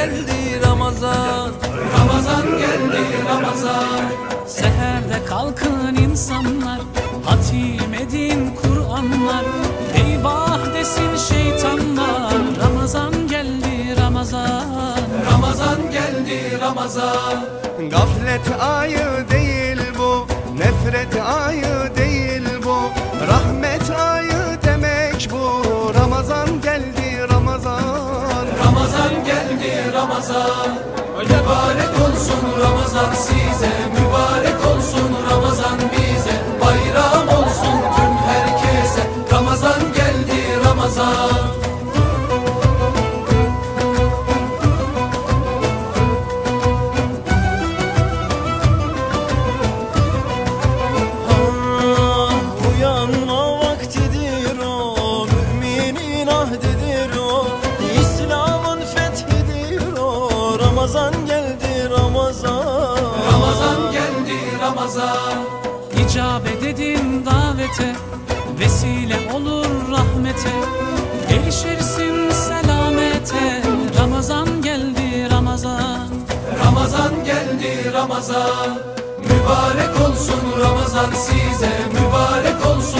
geldi Ramazan. Ramazan geldi Ramazan. Seherde kalkın insanlar Hatim edin Kur'anlar. Eyvah desin şeytanlar Ramazan geldi Ramazan. Ramazan geldi Ramazan. Gaflet ayı değil Ramazan. Mübarek olsun Ramazan size. Mübarek olsun Ramazan bize. Bayram olsun tüm herkese. Ramazan geldi Ramazan. Ah, uyanma vaktidir Müminin ahdidir o Ramazan geldi Ramazan. Ramazan geldi Ramazan. İcabet edin davete Vesile olur rahmete. Erişirsin selamete. Ramazan geldi Ramazan. Ramazan geldi Ramazan. Mübarek olsun Ramazan size Mübarek olsun